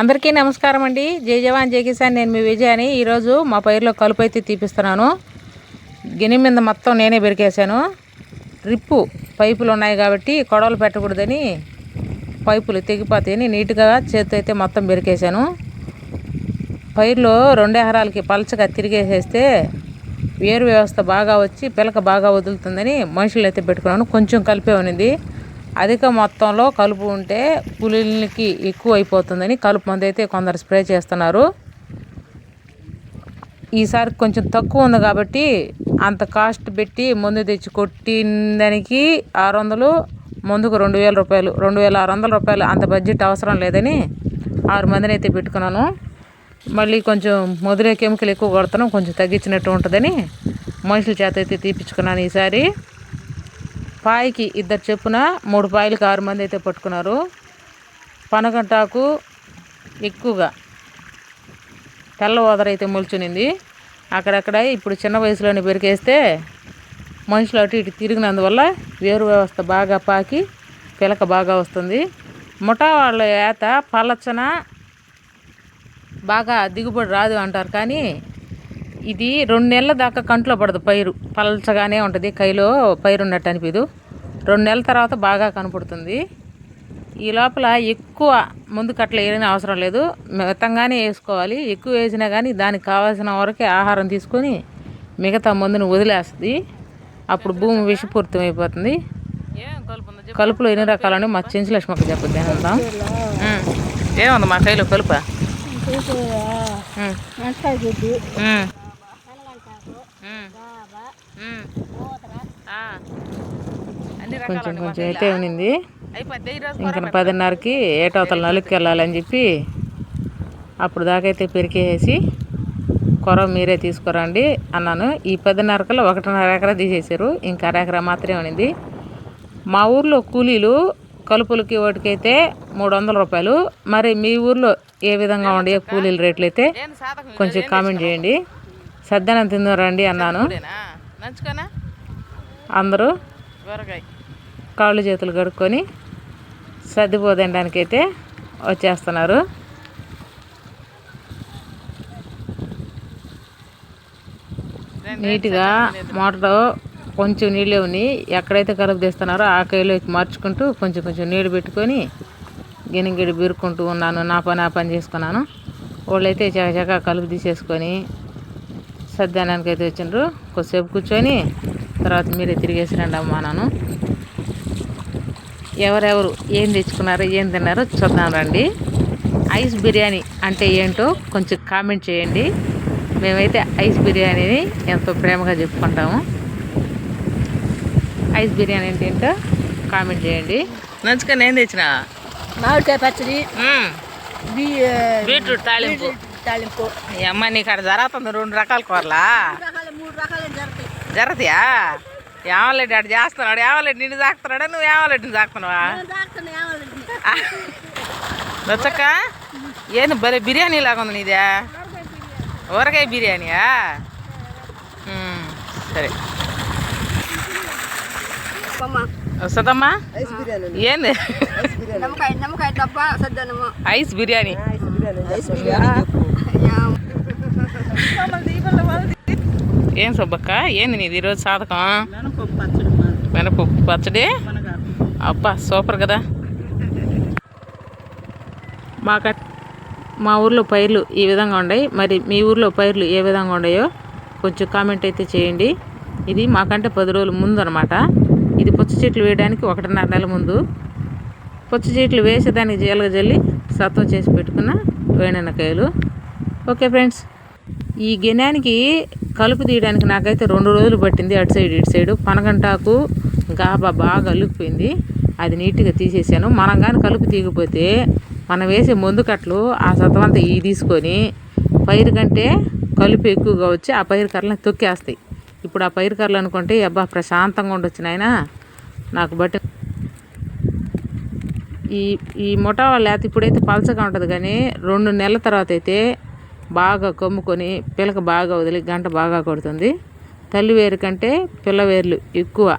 అందరికీ నమస్కారం అండి. జై జవాన్ జై కిసాన్. నేను మీ విజయాని. ఈరోజు మా పైరులో కలుపు అయితే తీపిస్తున్నాను. గిని మీద మొత్తం నేనే బెరికేశాను రిప్పు పైపులు ఉన్నాయి కాబట్టి కొడవలు పెట్టకూడదని పైపులు తెగిపోతాయని నీట్గా చేతితో అయితే మొత్తం బెరికేశాను పైరులో రెండు ఎకరాలకి పలచగా తిరిగేసేస్తే వేరు వ్యవస్థ బాగా వచ్చి పిలక బాగా వదులుతుందని మనుషులు అయితే పెట్టుకున్నాను. కొంచెం కలిపే ఉన్నింది. అధిక మొత్తంలో కలుపు ఉంటే పులికి ఎక్కువ అయిపోతుందని కలుపు మందు అయితే కొందరు స్ప్రే చేస్తున్నారు. ఈసారి కొంచెం తక్కువ ఉంది కాబట్టి అంత కాస్ట్ పెట్టి మందు తెచ్చి కొట్టిన దానికి ఆరు వందలు ముందుకు రెండు వేల రూపాయలు రెండు వేల ఆరు వందల రూపాయలు అంత బడ్జెట్ అవసరం లేదని ఆరు మందిని అయితే పెట్టుకున్నాను. మళ్ళీ కొంచెం మొదలే కెమికల్ ఎక్కువ కొడుతున్నాం కొంచెం తగ్గించినట్టు ఉంటుందని మనుషుల చేత అయితే తీపించుకున్నాను ఈసారి. పాయికి ఇద్దరు చెప్పున మూడు పాయలకి ఆరు మంది అయితే పట్టుకున్నారు. పనగంటాకు ఎక్కువగా తెల్ల ఓదర అయితే అక్కడక్కడ ఇప్పుడు చిన్న వయసులోనే పెరికేస్తే మనుషులు అటు ఇటు తిరిగినందువల్ల వేరు వ్యవస్థ బాగా పాకి పిలక బాగా వస్తుంది. ముఠా వాళ్ళ ఏత పలచన బాగా దిగుబడి రాదు అంటారు. కానీ ఇది రెండు నెలల దాకా కంట్లో పడదు పైరు. పలచగానే ఉంటుంది. కైలో పైరు ఉన్నట్టు అనిపించదు రెండు నెలల తర్వాత బాగా కనపడుతుంది. ఈ లోపల ఎక్కువ ముందు కట్ల వేయని అవసరం లేదు. మితంగానే వేసుకోవాలి. ఎక్కువ వేసినా కానీ దానికి కావాల్సిన వరకే ఆహారం తీసుకొని మిగతా మందుని వదిలేస్తుంది. అప్పుడు భూమి విషపూరితం అయిపోతుంది. కలుపులో ఎన్ని రకాలని మా చెంచు లక్ష్మక్క చెప్పద్దు. అందాం ఏముంది? మా కైలో కలుప? కొంచెం కొంచెం అయితే ఉన్నింది ఇంకా పదిన్నరకి ఏటవతల నలుగుకి వెళ్ళాలని చెప్పి అప్పుడు దాకైతే పెరికేసి కొర మీరే తీసుకురండి అన్నాను. ఈ పదిన్నరకల్లో ఒకటిన్నర ఎకరా తీసేశారు. ఇంకా అర ఎకరా మాత్రమే ఉన్నింది మా ఊర్లో కూలీలు కలుపులకి వాటికైతే మూడు వందల రూపాయలు. మరి మీ ఊర్లో ఏ విధంగా ఉండే కూలీల రేట్లు అయితే కొంచెం కామెంట్ చేయండి. సద్దనం తిందారండి అన్నాను. ఇదేనా నంచుకోనా? అందరూ కాళ్ళు చేతులు కడుక్కొని సర్దిపోదడానికైతే వచ్చేస్తున్నారు. నీట్గా మోటార్ కొంచెం నీళ్ళే ఉన్నాయి ఎక్కడైతే కలుపు తీస్తున్నారో ఆ కైలోకి మార్చుకుంటూ కొంచెం కొంచెం నీళ్ళు పెట్టుకొని గిన్నెగిడి బీరుకుంటూ ఉన్నాను. నా పని ఆ పని చేసుకున్నాను. వాళ్ళైతే చకచక కలుపు తీసేసుకొని సద్దానానికి అయితే వచ్చిండ్రు. కొద్దిసేపు కూర్చొని తర్వాత మీరే తిరిగేసి రండి అమ్మా నాను ఎవరెవరు ఏం తెచ్చుకున్నారో ఏం తిన్నారో చూద్దాం రండి. ఐస్ బిర్యానీ అంటే ఏంటో కొంచెం కామెంట్ చేయండి. మేమైతే ఐస్ బిర్యానీని ఎంతో ప్రేమగా చెప్పుకుంటాము. ఐస్ బిర్యానీ అంటే ఏంటో కామెంట్ చేయండి. నంచుకొని ఏం తెచ్చిన? మామిడికాయ పచ్చడి బీట్రూట్ తాలింపు. తాలింపు ఈ అమ్మ నీకు అక్కడ జరుగుతుంది రెండు రకాల కూరలా రకాలు మూడు రకాలు జరుగుతాయి జరగతాయా ఏమలేడు అటు చేస్తున్నాడు ఏమలేడు నిన్ను తాకుతున్నాడా నువ్వు ఏమలేడు నిన్ను తాకుతున్నావా దాక్కుని నచ్చక్క ఏంది భలే బిర్యానీ లాగా ఉంది నీదే ఊరగాయ బిర్యానీయా ఉమ్, సరే వస్తుందమ్మా ఏంది నిమ్మకాయ నిమ్మకాయ డబ్బా సద్దనము ఐస్ బిర్యానీ ఏం సుబ్బక్క? ఏంది నీది ఈరోజు సాధకం? మినపప్పు పచ్చడి అబ్బా సూపర్ కదా. మా కట్ మా ఊర్లో పైర్లు ఈ విధంగా ఉన్నాయి మరి మీ ఊర్లో పైర్లు ఏ విధంగా ఉన్నాయో కొంచెం కామెంట్ అయితే చేయండి. ఇది మాకంటే పది రోజుల ముందు అనమాట ఇది పుచ్చ చెట్లు వేయడానికి ఒకటిన్నర నెల ముందు. పుచ్చ చెట్లు వేసేదానికి జీలగ జల్లి సత్వం చేసి పెట్టుకున్న వేణెనకాయలు. Okay friends. ఈ గెనానికి కలుపు తీయడానికి నాకైతే రెండు రోజులు పట్టింది అటు సైడ్ ఇటు సైడు. పనగంటాకు గాబా బాగా అల్లుకుపోయింది అది నీట్గా తీసేసాను. మనం కానీ కలుపు తీయకపోతే మనం వేసే మందు కట్టలు ఆ సతమంతా ఈ తీసుకొని పైరు కంటే కలుపు ఎక్కువగా వచ్చి ఆ పైరు కర్రలను తొక్కేస్తాయి. ఇప్పుడు ఆ పైరు కర్రలు అనుకుంటే అబ్బా ప్రశాంతంగా ఉండొచ్చు నాయన. నాకు బట్టి ఈ ఈ ముఠా లేకపోతే ఇప్పుడైతే పలచగా ఉంటుంది కానీ రెండు నెలల తర్వాత అయితే బాగా కమ్ముకొని పిలక బాగా వదిలి గంట బాగా కొడుతుంది. తల్లి వేరు కంటే పిల్ల వేర్లు ఎక్కువ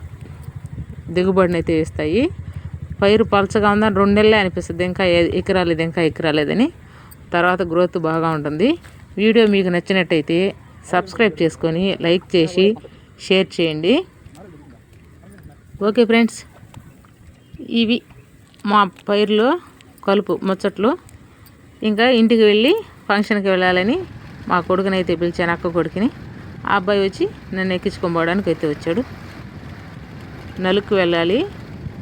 దిగుబడిని అయితే ఇస్తాయి. పైరు పలచగా ఉందని రెండు నెలలే అనిపిస్తుంది. ఇంకా ఏ- ఇంకా ఎకరాలేదని తర్వాత గ్రోత్ బాగా ఉంటుంది. వీడియో మీకు నచ్చినట్టయితే సబ్స్క్రైబ్ చేసుకొని లైక్ చేసి షేర్ చేయండి. ఓకే ఫ్రెండ్స్ ఇవి మా పైరులో కలుపు ముచ్చట్లు. ఇంకా ఇంటికి వెళ్ళి ఫంక్షన్కి వెళ్ళాలని మా కొడుకుని అయితే పిలిచాను అక్క కొడుకుని. ఆ అబ్బాయి వచ్చి నన్ను ఎక్కించుకోబోవడానికి అయితే వచ్చాడు. నలుక్కు వెళ్ళాలి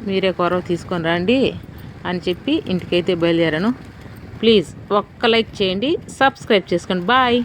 మీరే కొరవ తీసుకొని రండి అని చెప్పి ఇంటికైతే బయలుదేరాను. ప్లీజ్ ఒక్క లైక్ చేయండి సబ్స్క్రైబ్ చేసుకోండి. బాయ్.